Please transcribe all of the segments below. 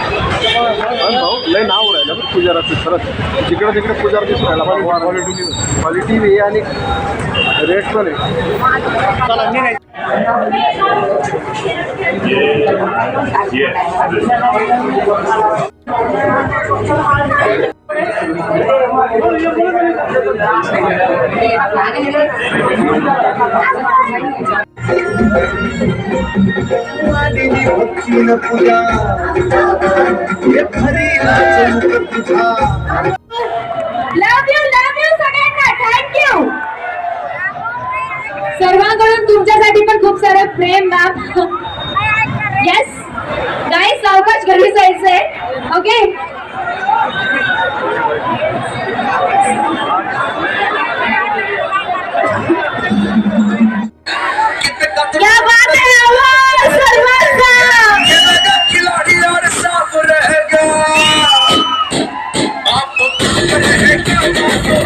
भाऊ लय नाव राहिलं बरं पुजाराचं खरंच. जिकडे तिकडे पुजार दिसून राहिला क्वालिटी क्वालिटी बी आणि रेट पण आहे. चला मी नाही लव यू लव यू सगळ्यांना. थँक्यू सर्वांकडून तुमच्यासाठी पण खूप सारं प्रेम मॅम येस गाई सावकाश घरी जायचंय. ओके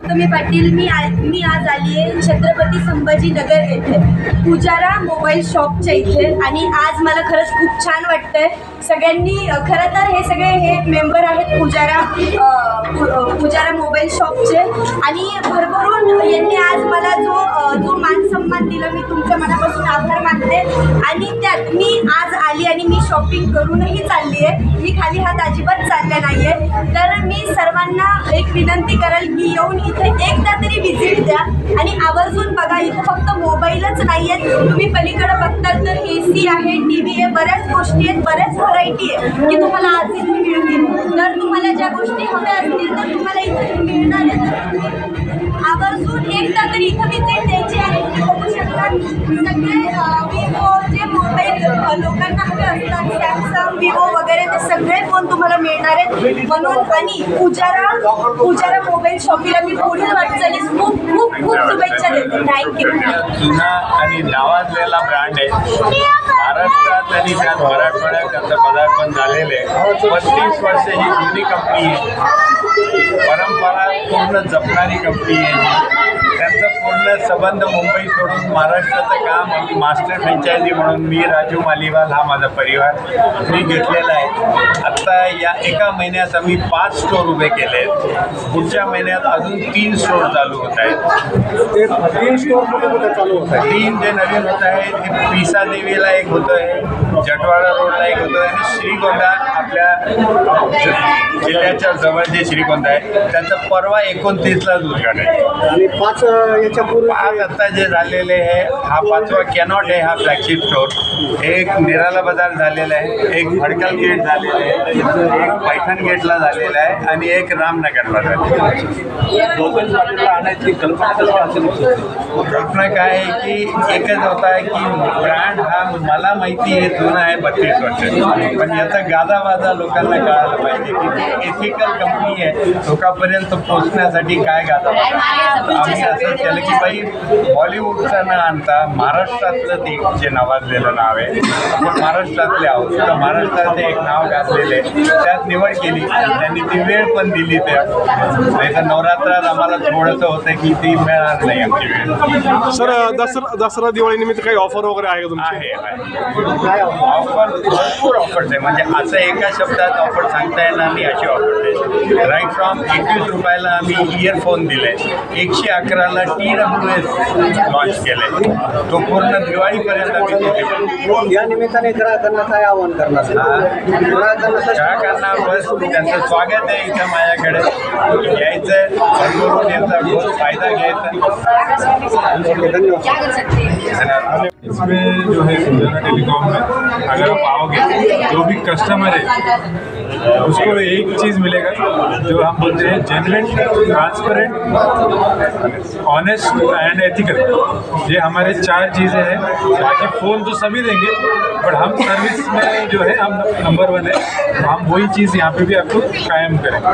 मी पाटील मी आ- मी आज आली आहे छत्रपती संभाजीनगर येथे. पुजारा मोबाईल शॉपच्या इथे. आणि आज मला खरंच खूप छान वाटतंय. सगळ्यांनी खरं तर हे सगळे हे मेंबर आहेत पुजारा पुजारा मोबाईल शॉपचे आणि भरभरून यांनी आज मला जो जो मान सन्मान दिला मी तुमच्या मनापासून आभार मानते. आणि त्यात मी आज आली आणि मी शॉपिंग करूनही चालली आहे. मी खाली हात अजिबात चालल्या नाही आहे तर मी सर्वांना एक विनंती करेल की येऊन इथे एकदा तरी व्हिजिट द्या. आणि आवर्जून बघा इथे फक्त मोबाईलच नाही आहेत तुम्ही पलीकडे बघताल तर ए सी आहे टी व्ही आहे बऱ्याच गोष्टी आहेत बऱ्याच व्हरायटी आहे की तुम्हाला आज इथे मिळतील. तर तुम्हाला ज्या गोष्टी हव्या असतील तर तुम्हाला इथे मिळणार आहेत. आवर्जून एकदा तरी इथं व्हिजिट द्यायची आहे बघू शकतात. सगळे विवो जे मोबाईल लोकांना हवे असतात सॅमसंग विवो वगैरे ते सगळे फोन तुम्हाला मिळणार आहेत. म्हणून आणि पुजारा पुजारा मोबाईल शॉपीला मी पुढील वाटचालीस खूप खूप खूप शुभेच्छा देते. थँक्यू जुना आणि नावाजलेला ब्रँड आहे. महाराष्ट्रात आणि त्यात मराठवाड्यात त्याचं पदार्पण झालेलं आहे. पस्तीस वर्ष ही जुनी कंपनी आहे. परंपरा पूर्ण जपणारी कंपनी आहे. त्यांचं पूर्ण संबंध मुंबई सोडून महाराष्ट्राचं काम आम्ही मास्टर फ्रँचायझी म्हणून मी राजू मालिवाल हा माझा परिवार मी घेतलेला आहे. आत्ता या एका महिन्यात आम्ही पाच स्टोर उभे केले आहेत. पुढच्या महिन्यात अजून तीन स्टोर चालू होत आहेत. ते तीन स्टोर कुठे कुठे चालू होत आहे तीन जे नवीन होत आहे ते पिसा देवीला एक होतं आहे जटवाडा रोडला एक होतं आणि श्रीगोंदा आपल्या जिल्ह्याच्या जवळ जे श्रीगोंदा आहे त्याचं परवा एकोणतीसलाच उद्घाटन आहे. आणि पाच आज आता जे झालेले आहे हा पाचवा कॅनॉट आहे हा फ्लॅगशिप स्टोर एक निराला बाजार झालेला आहे एक भडकल गेट झालेलं आहे एक पैठण गेटला झालेला आहे आणि एक रामनगरला झालेला आहे. आणायची कल्पना काय आहे की एकच होता आहे की ब्रँड हा मला माहिती आहे जुना आहे बत्तीस वर्ष पण याचा गाजावाजा लोकांना कळायला पाहिजे की एथिकल कंपनी आहे लोकांपर्यंत पोहोचण्यासाठी काय गाजा आम्ही केलं की बाई बॉलिवूडचं न आणता महाराष्ट्रातलं ते जे नावाजलेलं नाव आहे आपण महाराष्ट्रातले आहोत. तर महाराष्ट्रात एक नाव गाजलेलं आहे. त्यात निवड केली. त्यांनी ती वेळ पण दिली त्या नाही तर नवरात्रात आम्हाला थोडंसं होतं की ती मिळणार नाही आमची वेळ. सर दसरा दसरा दिवाळी निमित्त काही ऑफर वगैरे आहे आहे आहे. ऑफर भरपूर ऑफर्स आहे म्हणजे असं एका शब्दात ऑफर सांगता येणार नाही अशी ऑफर आहे राईट फ्रॉम एकवीस रुपयाला आम्ही इयरफोन दिले एकशे अकराला टी डब्ल्यू एस लॉन्च केलंय तो पूर्ण दिवाळीपर्यंत आम्ही तिथे बनवू. या निमित्ताने ग्राहकांना काय आवाहन करणार? ग्राहकांना ग्राहकांना बस त्यांचं स्वागत आहे इथं माझ्याकडे. यायचं भरभरून यायचा बहुत फायदा घ्यायचा धन्यवाद इसमें जो है सिंधना टेलीकॉम में अगर आप आओगे जो भी कस्टमर है उसको एक चीज़ मिलेगा जो हम बोलते हैं genuine transparent honest and ethical ये हमारे चार चीज़ें हैं। बाकी फ़ोन तो सभी देंगे बट हम सर्विस में जो है, हम नंबर वन है। तो हम वही चीज़ यहाँ पे भी आपको कायम करेंगे।